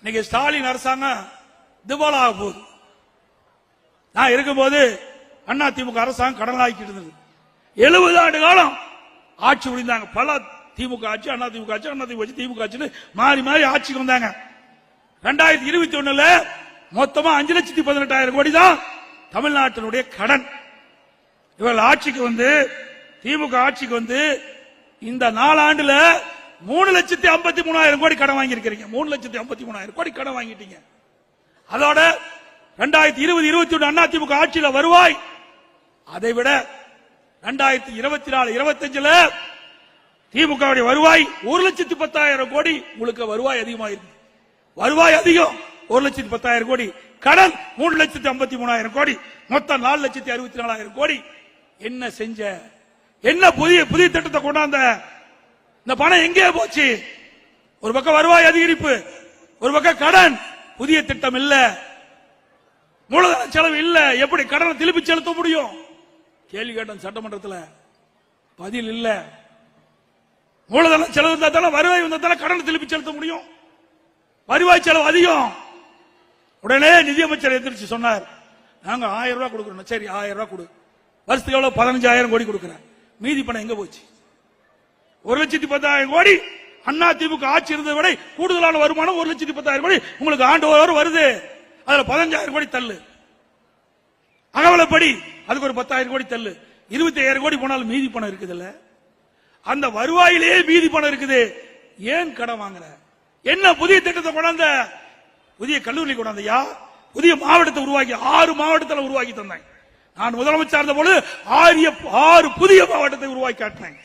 இன்னைக்கு ஸ்டாலின் அரசாங்கம் திவாலா ஆக போகுது. நான் இருக்கும்போது அண்ணா திமுக அரசாங்கம் கடன் ஆக்கிட்டு இருந்தது. எழுபது ஆண்டு காலம் ஆட்சி புரிந்தாங்க. பல திமுக ஆட்சி அண்ணா திமுக ஆட்சி அண்ணா திமுக ஆட்சி திமுக ஆட்சின்னு மாறி மாறி ஆட்சிக்கு வந்தாங்க. ரெண்டாயிரத்தி இருபத்தி ஒண்ணுல மொத்தமா அஞ்சு லட்சத்தி பதினெட்டாயிரம் கோடி தான் தமிழ்நாட்டினுடைய கடன். இவர்கள் ஆட்சிக்கு வந்து திமுக ஆட்சிக்கு வந்து இந்த நாலாண்டுல மூணு லட்சத்தி ஐம்பத்தி மூணாயிரம் கோடி கடன் வாங்கியிருக்கிறீங்க. மூணு லட்சத்தி ஐம்பத்தி மூணாயிரம் கோடி கடன் வாங்கிட்டீங்க. அதோட ரெண்டாயிரத்தி இருபது இருபத்தி ஒன்று அதிமுக ஆட்சியில் வருவாய். அதை விட ரெண்டாயிரத்தி இருபத்தி நாலு இருபத்தஞ்சுல திமுக வருவாய் ஒரு லட்சத்தி பத்தாயிரம் கோடி உங்களுக்கு வருவாய் அதிகமாயிருக்கு. வருவாய் அதிகம் ஒரு லட்சத்தி பத்தாயிரம் கோடி. கடன் மூணு லட்சத்தி ஐம்பத்தி மூணாயிரம் கோடி. மொத்தம் நாலு லட்சத்தி அறுபத்தி நாலாயிரம் கோடி. என்ன செஞ்ச? என்ன புதிய புதிய திட்டத்தை கொண்டாந்த இந்த பணம் எங்கே போச்சு? ஒரு பக்கம் வருவாய் அதிகரிப்பு ஒரு பக்கம் கடன். புதிய திட்டம் இல்ல. மூலதன செலவு இல்ல. எப்படி கடனை திருப்பி செலுத்த முடியும்? கேள்வி கேட்டோம் சட்டமன்றத்தில். பதில் இல்ல. மூலதன செலவு இருந்தால் வருவாய் வந்தா கடனை திருப்பி செலுத்த முடியும்? வருவாய் செலவு அதிகம். உடனே நிதியமைச்சர் எந்திரிச்சு சொன்னார் நாங்க ஆயிரம் ரூபாய் கொடுக்கணும் சரி ஆயிரம் ரூபாய் கொடு. வருஷத்துக்கு எவ்வளவு? பதினஞ்சாயிரம் கோடி கொடுக்கிறேன். மீதி பணம் எங்க போச்சு? ஒரு லட்சத்தி பத்தாயிரம் கோடி அண்ணா திமுக ஆட்சி இருந்ததை விட கூடுதலான வருமானம் ஒரு லட்சத்தி பத்தாயிரம் கோடி உங்களுக்கு ஆண்டு ஒரு வருது. அதுல பதினஞ்சாயிரம் கோடி தள்ளு. அகவலப்படி அதுக்கு ஒரு பத்தாயிரம் கோடி தள்ளு. இருபத்தி ஐயாயிரம் கோடி போனாலும் மீதி பணம் இருக்குதுல்ல? அந்த வருவாயிலேயே மீதி பணம் இருக்குது. ஏன் கடன் வாங்குற? என்ன புதிய திட்டத்தை கொண்டாந்த? புதிய கல்லூரி கொண்டாந்தையா? புதிய மாவட்டத்தை உருவாக்கி ஆறு மாவட்டத்தில் உருவாக்கி தந்தாங்க நான் முதலமைச்சர் இருந்த பொழுது ஆறு புதிய மாவட்டத்தை உருவாக்கி காட்டினேன்.